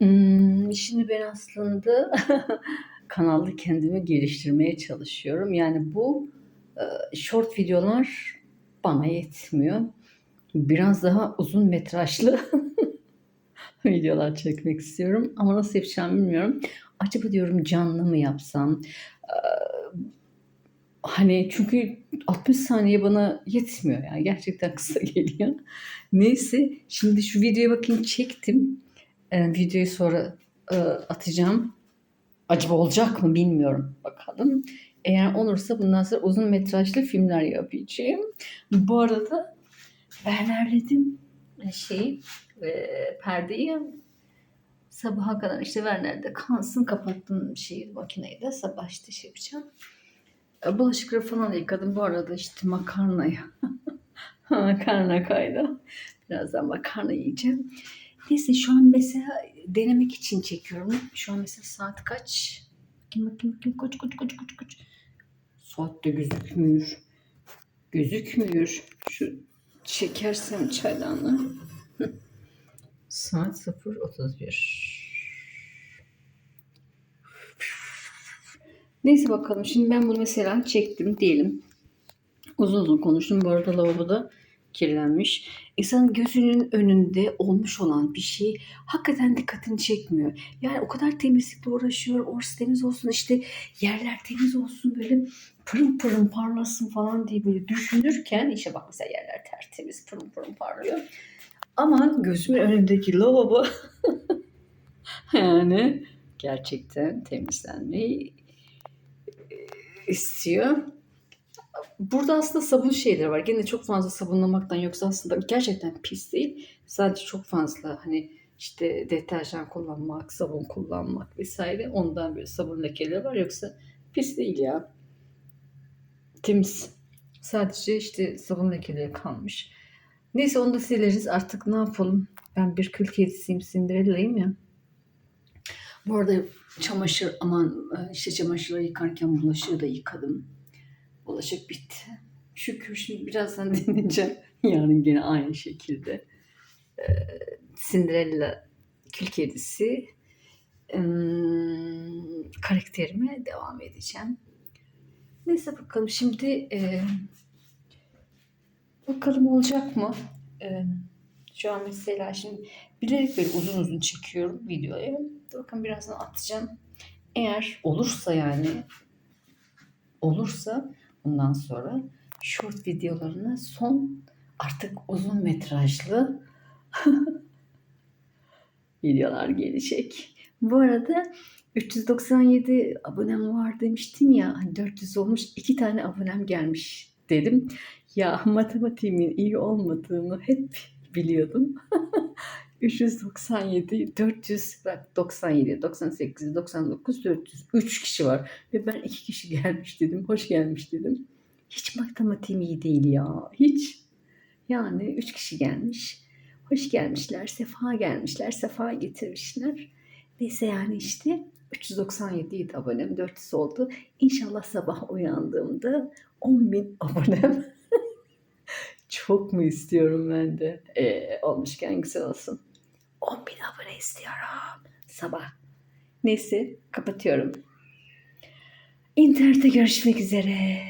Imm, şimdi ben aslında kanalda kendimi geliştirmeye çalışıyorum. Yani bu, eee, short videolar bana yetmiyor. Biraz daha uzun metrajlı videolar çekmek istiyorum ama nasıl yapacağımı bilmiyorum. Acaba diyorum canlı mı yapsam? Eee, hani çünkü 60 saniye bana yetmiyor ya. Gerçekten kısa geliyor. Neyse, şimdi şu videoya bakayım çektim. Eee, videoyu sonra, eee, atacağım. Acaba olacak mı bilmiyorum. Bakalım. Eğer olursa bundan sonra uzun metrajlı filmler yapacağım. Bu arada Werner'ledim eee, şeyi, eee, perdeyi sabaha kadar işte Werner'de kalsın. Kapattım şeyi, makineyi de sabah işte şey yapacağım. Eee, bulaşıkları falan yıkadım. Bu arada işte makarnayı makarna kaydı. Birazdan makarna yiyeceğim. Neyse şu an mesela denemek için çekiyorum. Şu an mesela saat kaç? Bakayım bakayım bakayım. Koç koç koç koç koç. Saat de gözükmüyor. Gözükmüyor. Şu çekersem çaydanlığı. Saat 0.31. Neyse bakalım. Şimdi ben bunu mesela çektim diyelim. Uzun uzun konuştum. Bu arada lavaboda kirlenmiş. İnsanın gözünün önünde olmuş olan bir şey hakikaten dikkatini çekmiyor. Yani o kadar temizlikle uğraşıyor. Orası temiz olsun işte yerler temiz olsun böyle pırım pırım parlasın falan diye böyle düşünürken işte bak mesela yerler tertemiz pırım pırım parlıyor. Ama gözümün önündeki lavabo yani gerçekten temizlenmeyi eee, istiyor. Burada aslında sabun şeyleri var. Gene çok fazla sabunlamaktan yoksa aslında gerçekten pis değil. Sadece çok fazla hani işte deterjan kullanmak, sabun kullanmak vesaire ondan böyle sabun lekeleri var. Yoksa pis değil ya. Temiz. Sadece işte sabun lekeleri kalmış. Neyse onu da sileriz. Artık ne yapalım? Ben bir kül kedisiyim, Cinderella'yım ya. Bu arada çamaşır aman e, işte çamaşırları yıkarken bulaşığı da yıkadım. Bulaşık bitti. Şükür şimdi birazdan dinleyeceğim. Yarın gene aynı şekilde. Ee, Cinderella kül kedisi ım, karakterime devam edeceğim. Neyse bakalım şimdi e, bakalım olacak mı? E, şu an mesela şimdi bilerek böyle uzun uzun çekiyorum videoyu. Bakın birazdan atacağım. Eğer olursa yani olursa bundan sonra short videolarına son artık uzun metrajlı videolar gelecek. Bu arada 397 abonem var demiştim ya hani 400 olmuş iki tane abonem gelmiş dedim. Ya matematiğimin iyi olmadığını hep biliyordum. 397, 400, bak 97, 98, 99, 400. 3 kişi var. Ve ben 2 kişi gelmiş dedim. Hoş gelmiş dedim. Hiç matematiğim iyi değil ya. Hiç. Yani 3 kişi gelmiş. Hoş gelmişler, sefa gelmişler, sefa getirmişler. Neyse yani işte 397 idi abonem, 400 oldu. İnşallah sabah uyandığımda 10.000 abonem. Çok mu istiyorum ben de? Ee, olmuşken güzel olsun. 10.000 abone istiyorum. Sabah. Neyse kapatıyorum. İnternette görüşmek üzere.